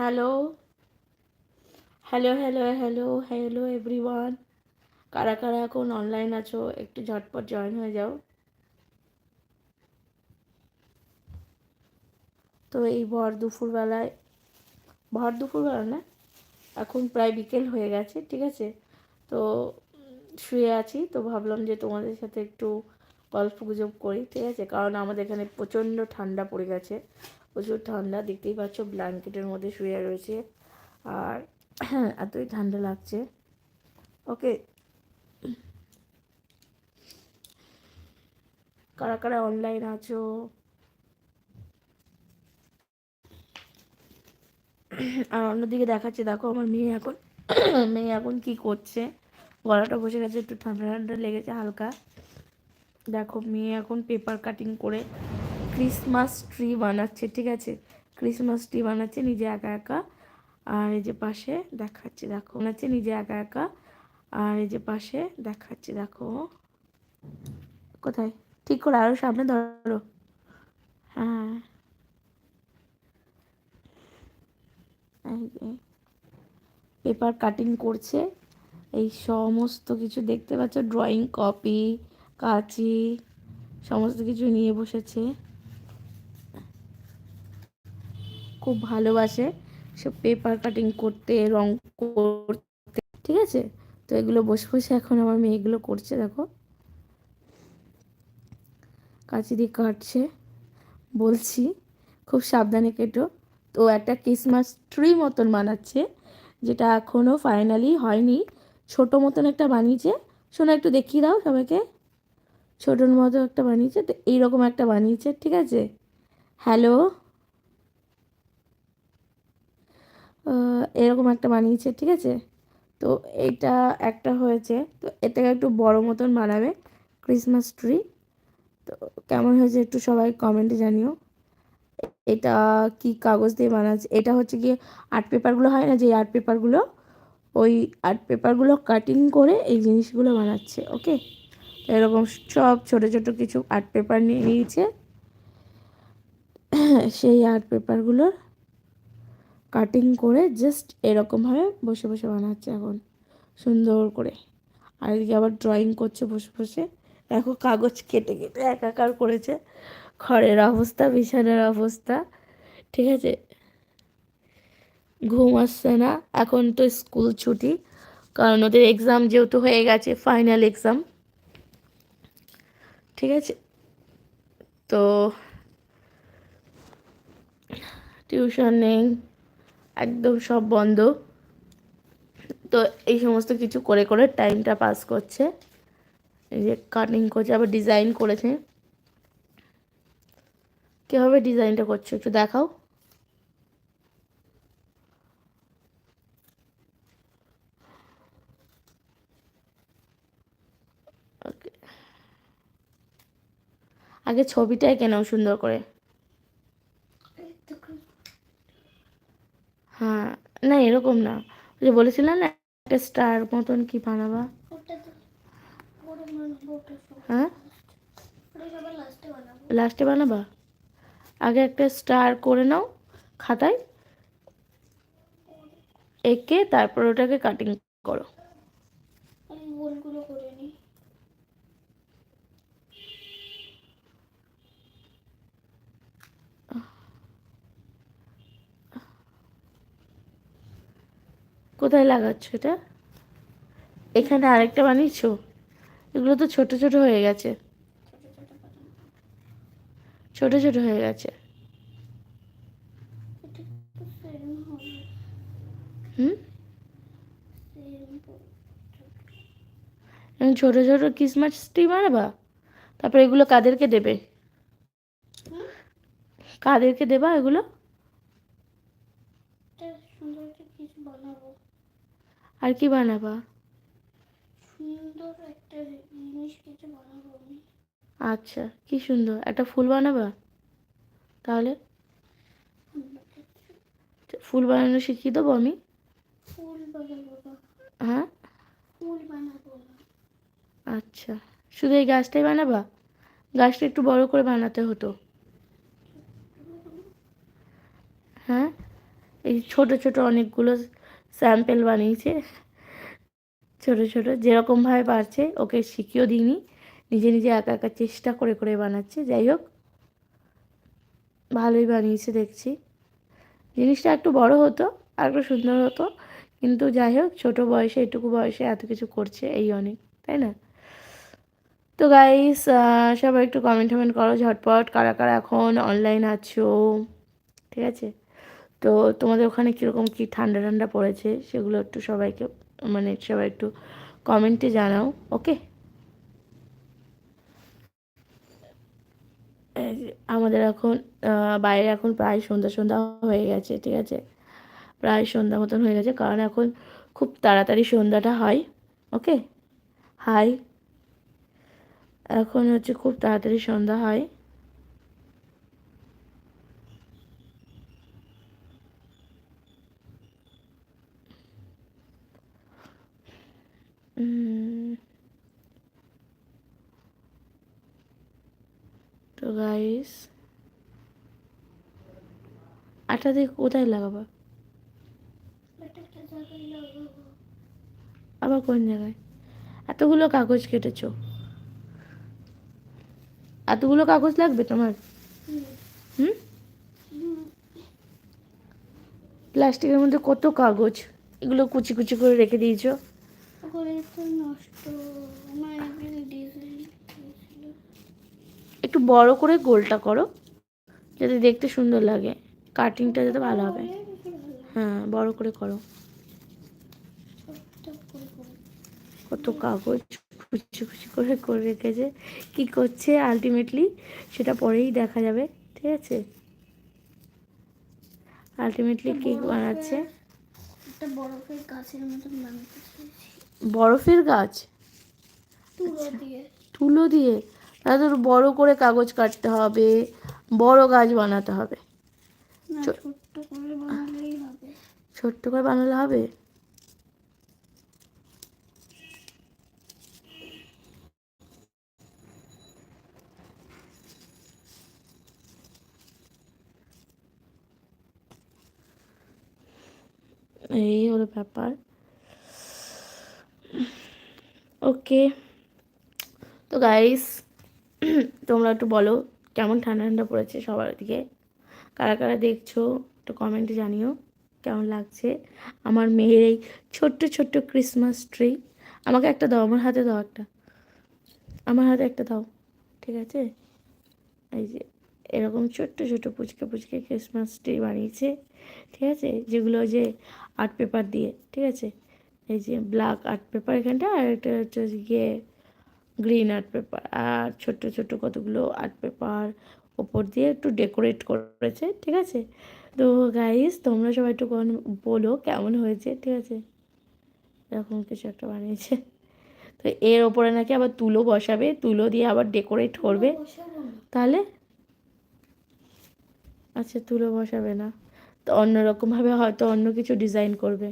Hello hello hello hello hello everyone কারা কারা এখন অনলাইন আছো, একটু ঝটপট জয়েন হয়ে যাও। তো এই ভর দুপুরবেলায়, ভর দুপুরবেলা না, এখন প্রায় বিকেল হয়ে গেছে, ঠিক আছে? তো শুয়ে আছি, তো ভাবলাম যে তোমাদের সাথে একটু গল্প গুজব করি, ঠিক আছে? কারণ আমাদের এখানে প্রচণ্ড ঠান্ডা পড়ে গেছে। প্রচুর ঠান্ডা, দেখতেই পাচ্ছ ব্ল্যাঙ্কেটের মধ্যে শুয়ে রয়েছে। আর এতই ঠান্ডা লাগছে। ওকে। কারা কারা অনলাইন আছো? আর অন্যদিকে দেখাচ্ছে, দেখো আমার মেয়ে এখন মেয়ে এখন কি করছে? গলাটা বসে গেছে, একটু ঠান্ডা ঠান্ডা লেগেছে হালকা। দেখো মেয়ে এখন পেপার কাটিং করে ক্রিসমাস ট্রি বানাচ্ছে, ঠিক আছে? ক্রিসমাস ট্রি বানাচ্ছে, নিজে একা একা। আর এই যে পাশে দেখাচ্ছে, দেখো। বানাচ্ছে, নিজে একা একা। আর এই যে পাশে দেখাচ্ছে, দেখো। কোথায়? ঠিক করে আরও সামনে ধরো। হ্যাঁ। পেপার কাটিং করছে। এই সমস্ত কিছু দেখতে পাচ্ছ? ড্রয়িং কপি, কাঁচি, সমস্ত কিছু নিয়ে বসেছে। খুব ভালোবাসে। সব পেপার কাটিং করতে, রং করতে, ঠিক আছে? তো এগুলো বসে বসে এখন আমার মেয়ে এগুলো করছে, দেখো। কাঁচি দিয়ে কাটছে। বলছি, খুব সাবধানে কেটো। তো একটা ক্রিসমাস ট্রি মতন বানাচ্ছে, যেটা এখনও ফাইনালি হয়নি। ছোট মতন একটা বানিয়েছে। শোনো, একটু দেখিয়ে দাও সবাইকে। ছোটোর মতো একটা বানিয়েছে, তো এইরকম একটা বানিয়েছে, ঠিক আছে? হ্যালো এরকম একটা বানিয়েছে, ঠিক আছে? তো এটা একটা হয়েছে, তো এটাকে একটু বড় মতন বানাবে ক্রিসমাস ট্রি তো কেমন হয়েছে একটু সবাই কমেন্টে জানিও। এটা কি কাগজ দিয়ে বানাচ্ছে? এটা হচ্ছে গিয়ে আর্ট পেপারগুলো হয় না, যে আর্ট পেপারগুলো ওই আর্ট পেপারগুলো কাটিং করে এই জিনিসগুলো বানাচ্ছে ওকে এরকম সব ছোট ছোট কিছু আর্ট পেপার নিয়ে নিয়েছে। সেই আর্ট পেপারগুলোর কাটিং করে জাস্ট এরকমভাবে বসে বসে বানাচ্ছে এখন। সুন্দর করে। আর এদিকে আবার ড্রয়িং করছে বসে বসে। দেখো কাগজ কেটে কেটে একাকার করেছে। ঘরের অবস্থা, বিছানার অবস্থা। ঠিক আছে? ঘুম আসছে না। এখন তো স্কুল ছুটি। কারণ ওদের এক্সাম যেহেতু হয়ে গেছে ফাইনাল এক্সাম ঠিক আছে? তো টিউশন নেই। একদম সব বন্ধ। তো এই সমস্ত কিছু করে করে টাইমটা পাস করছে। এই যে কাটিং করছে, আবার ডিজাইন করেছে। কীভাবে ডিজাইনটা করছ একটু দেখাও। আগে ছবিটাই কেন সুন্দর করে হ্যাঁ না এরকম না। যে বলেছিলাম না একটা স্টার মতন কি বানাবা? হ্যাঁ? লাস্টে বানাবা। আগে একটা স্টার করে নাও খাতায়। এঁকে তারপর ওটাকে কাটিং করো কোথায় লাগাচ্ছ এটা? এখানে আরেকটা বানিয়েছো? এগুলো তো ছোট ছোট হয়ে গেছে। ছোট ছোট হয়ে গেছে। হুম? ছোট ছোট ক্রিসমাস ট্রি বানাবা? তারপর এগুলো কাদেরকে দেবে? কাদেরকে দেবা এগুলো? আর কি বানাবা? সুন্দর একটা জিনিস কিছু বানাবো আচ্ছা কি সুন্দর। একটা ফুল বানাবা? তাহলে? ফুল বানানো শিখিয়ে দেবো আমি? ফুল বানাবো হ্যাঁ? ফুল বানাবো আচ্ছা। শুধু এই গাছটাই বানাবা? গাছটা একটু বড় করে বানাতে হতো। হ্যাঁ? এই ছোট ছোট অনেকগুলো স্যাম্পেল বানিয়েছে। ছোট ছোট যেরকমভাবে পারছে ওকে শিখিয়েও দিইনি। নিজে নিজে একা একা চেষ্টা করে করে বানাচ্ছে। যাই হোক, ভালোই বানিয়েছে দেখছি। জিনিসটা একটু বড় হতো আর একটু সুন্দর হতো, কিন্তু যাই হোক, ছোটো বয়সে, এটুকু বয়সে এত কিছু করছে এই অনেক, তাই না? তো গাইস সবাই একটু কমেন্ট টমেন্ট করো ঝটপট, কারা কারা এখন অনলাইন আছো? ঠিক আছে? তো তোমাদের ওখানে কীরকম কী ঠান্ডা ঠান্ডা পড়েছে সেগুলো একটু সবাইকে মানে সবাই একটু কমেন্টে জানাও ওকে আমাদের এখন বাইরে এখন প্রায় সন্ধ্যা সন্ধ্যা হয়ে গেছে, ঠিক আছে? প্রায় সন্ধ্যা মতন হয়ে গেছে, কারণ এখন খুব তাড়াতাড়ি সন্ধ্যাটা হয় ওকে হাই এখন হচ্ছে খুব তাড়াতাড়ি সন্ধ্যা হয়। তো গাইস আটা দিয়ে কোথায় লাগাবা? আবার কোন জায়গায়? এতগুলো কাগজ কেটেছো। এতগুলো কাগজ লাগবে তোমার? হুম। প্লাস্টিকের মধ্যে কত কাগজ? এগুলো কুচি কুচি করে রেখে দিয়েছ। একটু বড় করে গোলটা করো যাতে দেখতে সুন্দর লাগে। কাটিংটা যাতে ভালো হবে। হ্যাঁ বড় করে করো। কত কাগজ কুচি কুচি করে করে রেখেছে। কি করছে আলটিমেটলি সেটা পরেই দেখা যাবে ঠিক আছে? আলটিমেটলি কি বানাচ্ছে? একটা বরফের গাছের মতন বানাতে বরফের গাছ? তুলো দিয়ে। তাহলে তো বড় করে কাগজ কাটতে হবে বড় গাছ বানাতে হবে। ছোট্ট করে বানালে হবে? এই হলো ব্যাপার। ওকে। তো গাইস তোমরা একটু বলো, কেমন ঠান্ডা ঠান্ডা পড়েছে সবার দিকে? কারা কারা দেখছ, একটু কমেন্টে জানিও, কেমন লাগছে? আমার মেয়ের এই ছোট্ট ছোট্ট ক্রিসমাস ট্রি আমাকে একটা দাও, আমার হাতে দাও একটা। আমার হাতে একটা দাও, ঠিক আছে? এই যে, এরকম ছোট্ট ছোট্ট পুচকে পুচকে ক্রিসমাস ট্রি বানিয়েছে, ঠিক আছে? যেগুলো যে আর্ট পেপার দিয়ে, ঠিক আছে? এই যে ব্ল্যাক আর্ট পেপার এখানটা আর একটা হচ্ছে গিয়ে গ্রিন আর্ট পেপার আর ছোট্ট ছোট্ট কতগুলো আর্ট পেপার ওপর দিয়ে একটু ডেকোরেট করেছে ঠিক আছে? তো গাইস তোমরা সবাই একটু বলো কেমন হয়েছে ঠিক আছে? এরকম কিছু একটা বানিয়েছে। তো এর ওপরে নাকি আবার তুলো বসাবে তুলো দিয়ে আবার ডেকোরেট করবে। তাহলে? আচ্ছা তুলো বসাবে না। তো অন্যরকমভাবে হয়তো অন্য কিছু ডিজাইন করবে।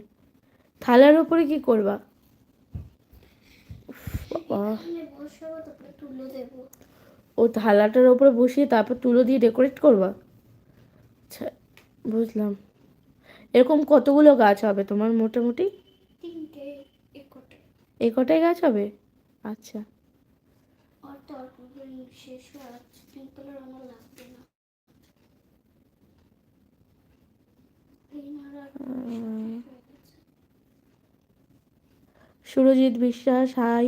থালার ওপরে কি করবা? ও থালাটার ওপরে বসিয়ে তারপর তুলো দিয়ে ডেকোরেট করবা? আচ্ছা বুঝলাম। এরকম কতগুলো গাছ হবে তোমার মোটামুটি? এ কটাই গাছ হবে? আচ্ছা। শেষ হয়ে যাচ্ছে পিঙ্ক কালার আমার লাগবে না Cleaner আর শেষ হয়ে গেছে। সুরজিৎ বিশ্বাস হাই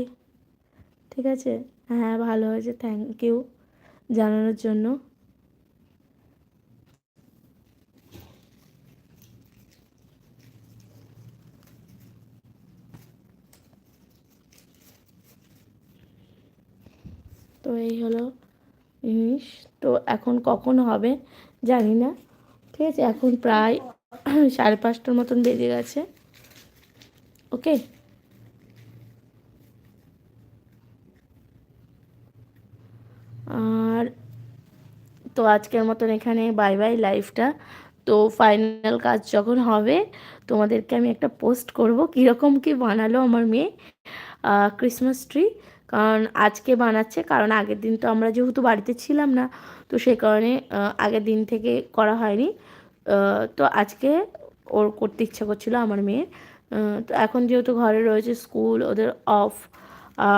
ঠিক আছে? হ্যাঁ ভালো হয়েছে থ্যাংক ইউ জানানোর জন্য। তো এই হলো জিনিস তো এখন কখন হবে জানি না। ঠিক আছে, এখন প্রায় সাড়ে পাঁচটার মতন বেজে গেছে। ওকে আর তো আজকের মতন এখানে বাই বাই লাইফটা তো ফাইনাল কাজ যখন হবে, তোমাদেরকে আমি একটা পোস্ট করব, কীরকম কি বানালো আমার মেয়ে ক্রিসমাস ট্রি কারণ আজকে বানাচ্ছে, কারণ আগের দিন তো আমরা যেহেতু বাড়িতে ছিলাম না, তো সেই কারণে আগের দিন থেকে করা হয়নি। তো আজকে ওর করতে ইচ্ছা করছিল আমার মেয়ের তো এখন যেহেতু ঘরে রয়েছে স্কুল ওদের অফ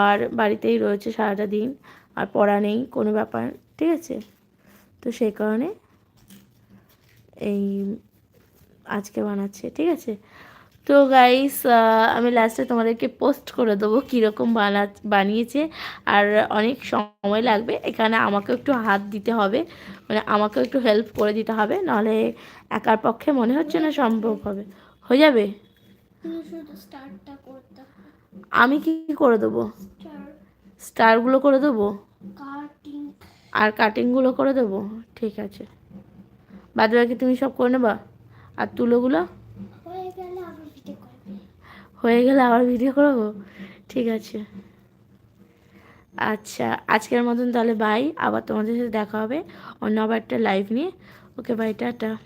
আর বাড়িতেই রয়েছে সারাটা দিন, আর পড়া নেই কোনো ব্যাপার, ঠিক আছে? তো সেই কারণে এই আজকে বানাচ্ছে ঠিক আছে? তো গাইস আমি লাস্টে তোমাদেরকে পোস্ট করে দেবো কীরকম বানা বানিয়েছে আর অনেক সময় লাগবে। এখানে আমাকেও একটু হাত দিতে হবে মানে আমাকেও একটু হেল্প করে দিতে হবে নাহলে একার পক্ষে মনে হচ্ছে না সম্ভব হবে। হয়ে যাবে? আমি কি করে দেবো? স্টারগুলো করে দেবো? আর কাটিংগুলো করে দেবো, ঠিক আছে। বাদ বাকি তুমি সব করে নেবা? আর তুলোগুলো? হয়ে গেলে আবার ভিডিও করবে? ঠিক আছে। আচ্ছা আজকের মতন তাহলে বাই আবার তোমাদের সাথে দেখা হবে অন্য আবার একটা লাইভ নিয়ে। Okay bye tata.